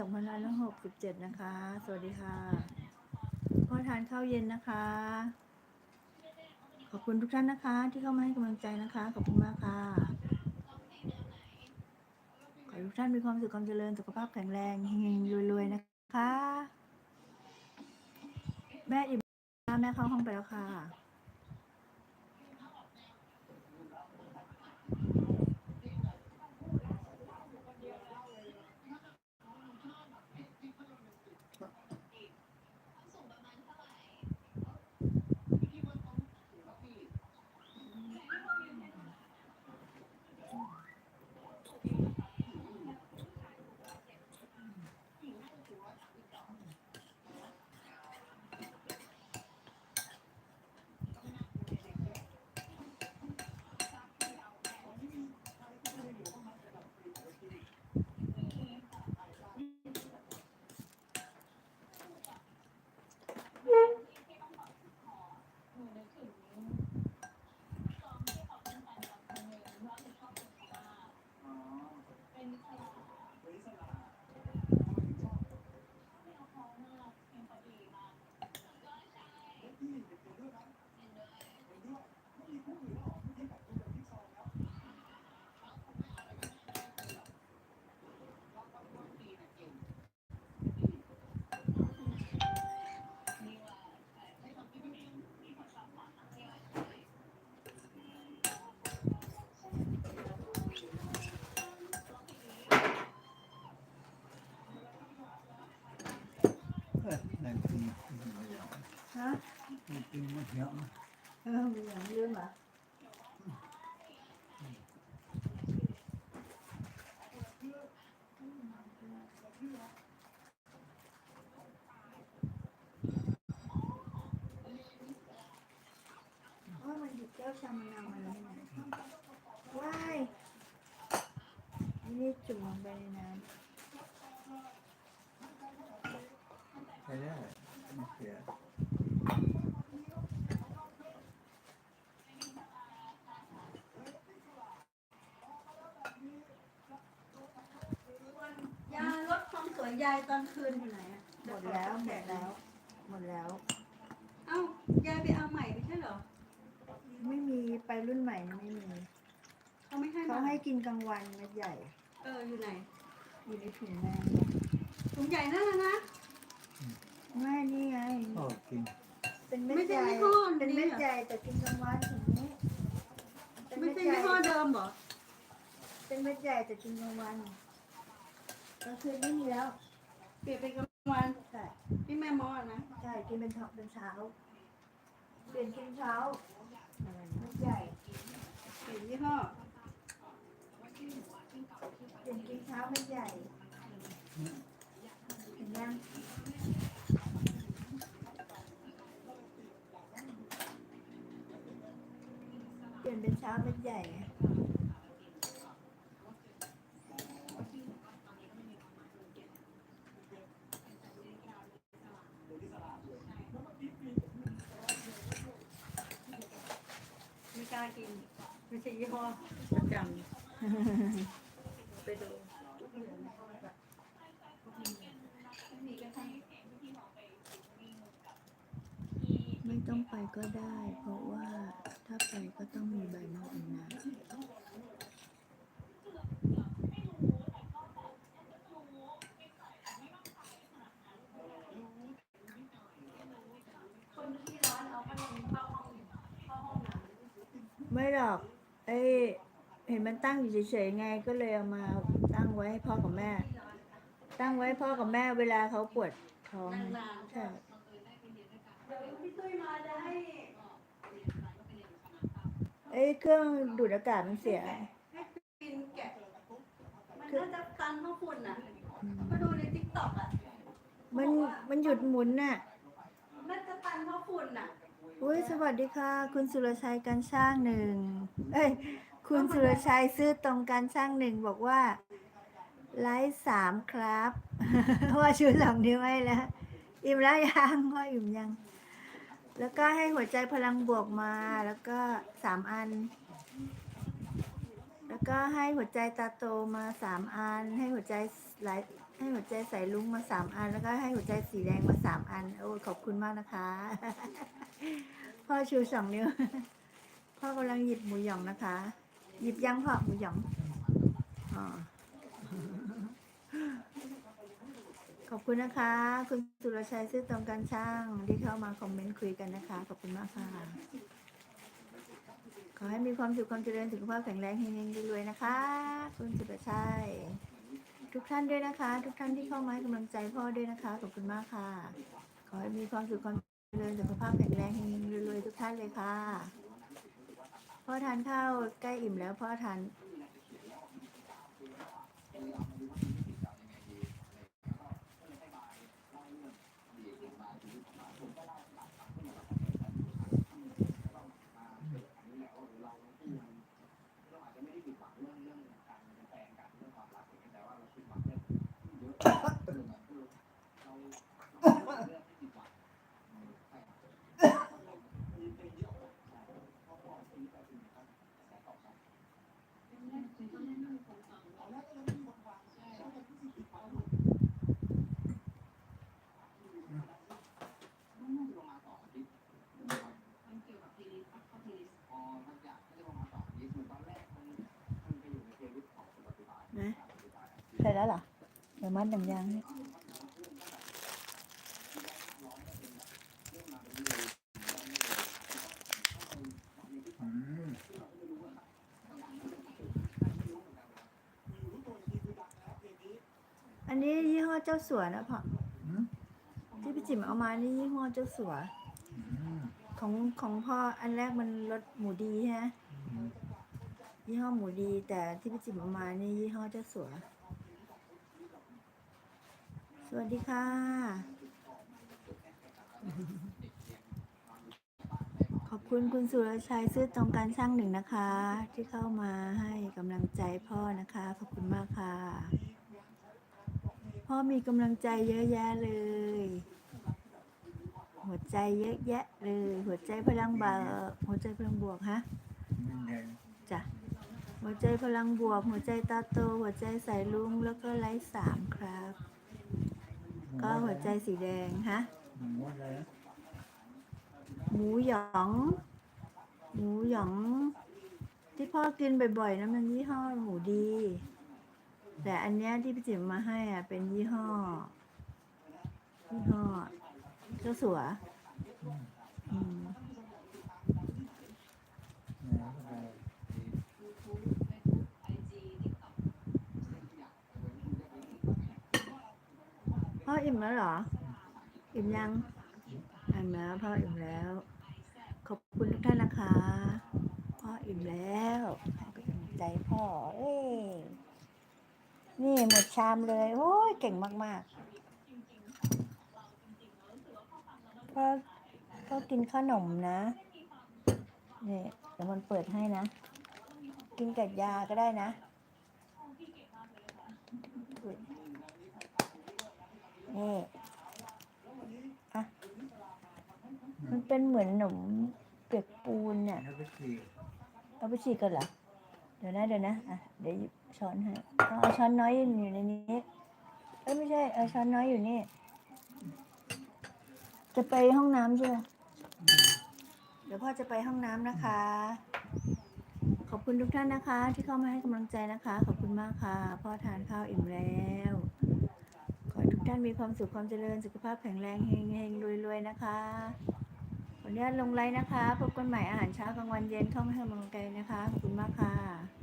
2567นะคะ สวัสดีค่ะพ่อทานข้าวเย็นนะคะ ขอบคุณทุกท่านนะคะ ที่เข้ามาให้กำลังใจนะคะ ขอบคุณมากค่ะ ขอให้ทุกท่านมีความสุขความเจริญสุขภาพแข็งแรงเฮงๆรวยๆนะคะ แม่อิ่มแม่เข้าห้องไปแล้วค่ะ นั่นคือ ฮะ มันเป็นมะเขือเออมีอย่างเรื่องเหรอว่ามันหยิบแก้วชามะนาวมาแล้วไงว้ายนี่จุ่มลงไปในน้ ใช่ได้มะเขือ ยาล ดความสวยยายตอนคืนอยู่ไหนอะำหมดแล้วหมดแล้ว หมดแล้ว เอ้ายายไปเอาใหม่ไม่ใช่เหรอไม่มีไปรุ่นใหม่นะไม่มีเขาไม่ให้เขามาให้กินกลางวันเม็ดใหญ่ เอออยู่ไหนอยู่ในถุงแดงเนี่ยถุงใหญ่นั่นนะนะไม่นี่ไงก็กินเป็นเม็ดไม่ใช่ใหญ่ยี่ห้อเป็นเม็ดนี้เหรอใหญ่แต่กินกลางวันถุงนี้เป็นไม่เม็ดใช่ใหญ่ยี่ห้อเดิมเหรอเป็นเม็ดใหญ่แต่กินกลางวันกลางคืนไม่มีแล้ว เปลี่ยนเป็นกลางวันใช่พี่แม่มอนะใช่กินเป็นเช้าเป็นเช้า เปลี่ยนกินเช้าม็ดใหญ่เปลี่ยนยี่ห้อเปลี่ยนกินเช้าเม็ดใหญ่เห็นยังเปลี่ยนเป็นเช้าเม็ดใหญ่ไง ไม่กล้ากิน ไม่ใช่ยี่ห้อประจำไปดูไม่ต้องไปก็ได้ เพราะว่าถ้าไปก็ต้องมีใบมะอุนาคนที่ร้านเอาพัดลมเข้าห้องเข้าห้องน้ำไม่หรอก เอ้ยเห็นมันตั้งอยู่เฉยๆไงก็เลยเอามาตั้งไว้ให้พ่อกับแม่ ตั้งไว้ให้พ่อกับแม่เวลาเขาปวดท้องนานๆใช่เดี๋ยวพี่ตุ้ยมาจะให้เอ้ยเครื่องดูดอากาศมันเสียให้กินแกะมันน่าจะตันเพราะฝุ่นอะก็ดูในทิกตอกอะมันมันหยุดหมุนน่ะน่าจะตันเพราะฝุ่นอะ อุ้ยสวัสดีค่ะ คุณสุรชัยการสร้างหนึ่งเอ้ยคุณสุรชัยซื้อตรงการสร้างหนึ่งบอกว่า ไลฟ์สามครับ ว่าชูสองนิ้วให้แล้ว อิ่มแล้วยังว่าอิ่มยัง แล้วก็ให้หัวใจพลังบวกมาแล้วก็สามอัน แล้วก็ให้หัวใจตาโตมาสามอัน ให้หัวใจหลายให้หัวใจใส่ลุงมาสามอัน แล้วก็ให้หัวใจสีแดงมาสามอันโอ้ขอบคุณมากนะคะ พ่อชูสองนิ้ว พ่อกำลังหยิบหมูหยองนะคะ หยิบยังพ่อหมูหยองอ๋อขอบคุณนะคะ คุณสุรชัยซื่อตรงกันช่างที่เข้ามาคอมเมนต์คุยกันนะคะ ขอบคุณมากค่ะ ขอให้มีความสุขความเจริญสุขภาพแข็งแรงเฮงๆรวยๆนะคะ คุณสุรชัยทุกท่านด้วยนะคะ ทุกท่านที่เข้ามาให้กำลังใจพ่อด้วยนะคะขอบคุณมากค่ะ ขอให้มีความสุขความ เจริญสุขภาพแข็งแรงเฮงๆรวยๆทุกท่านเลยค่ะพ่อทานข้าวใกล้อิ่มแล้วพ่อทาน แล้วเหรอเดี๋ยวมัดหนังยางให้อืมอันนี้ยี่ห้อเจ้าสัวนะพ่ออืมที่พี่จิ๋มเอามานี่ยี่ห้อเจ้าสัวอืมของของพ่ออันแรกมันรสหมูดีฮะอืมยี่ห้อหมูดี แต่ที่พี่จิ๋มเอามานี่ยี่ห้อเจ้าสัวส วัสดีค่ะ ขอบคุณคุณสุรชัยซื่อตรงการช่างหนึ่งนะคะ ที่เข้ามาให้กำลังใจพ่อนะคะ ขอบคุณมากค่ะ พ่อมีกำลังใจเยอะแยะเลย หัวใจเยอะแยะเลย หัวใจพลังบวกหัวใจพลังบวกฮะจ้ะหัวใจพลังบวก หัวใจตาโต หัวใจใส่ลุง แล้วก็ไลท์สามครับ ก็หัวใจสีแดงฮะหมูอะไรนะหมูหยอง หมูหยอง ที่พ่อกินบ่อยๆนะมันยี่ห้อหมูดี แต่อันเนี้ยที่พี่จิ๋มมาให้อะ เป็นยี่ห้อ ยี่ห้อเจ้าสัวอืม แหนมอะไร พ่ออิ่มแล้วเหรอ อิ่มยังอิ่มแล้วพ่ออิ่มแล้ว ขอบคุณทุกท่านนะคะ พ่ออิ่มแล้วให้กำลังใจพ่อ เอ้ยนี่หมดชามเลย โอ้ยเก่งมากๆพ่อพ่อกินขนมนะนี่เดี๋ยวมันเปิดให้นะ กินกับยาก็ได้นะอุ๊ย นี่อะมันเป็นเหมือนขนมเปียกปูนเนี่ยแล้วก็ฉีกเอาไปฉีกกันเหรอ เดี๋ยวนะเดี๋ยวนะ อะ เดี๋ยวหยิบช้อนให้เอาช้อนน้อยอยู่ในนี้ เอ้ยไม่ใช่ เอาช้อนน้อยอยู่นี่ จะไปห้องน้ำใช่ไหมเดี๋ยวพ่อจะไปห้องน้ำนะคะ ขอบคุณทุกท่านนะคะ ที่เข้ามาให้กำลังใจนะคะ ขอบคุณมากค่ะ พ่อทานข้าวอิ่มแล้ว ท่านมีความสุขความเจริญสุขภาพแข็งแรงเฮงเฮงรวยรวยๆนะคะขออนุญาตลงไลน์นะคะ พบกันใหม่อาหารเช้ากลางวันเย็นเข้ามาให้กำลังใจนะคะ ขอบคุณมากค่ะ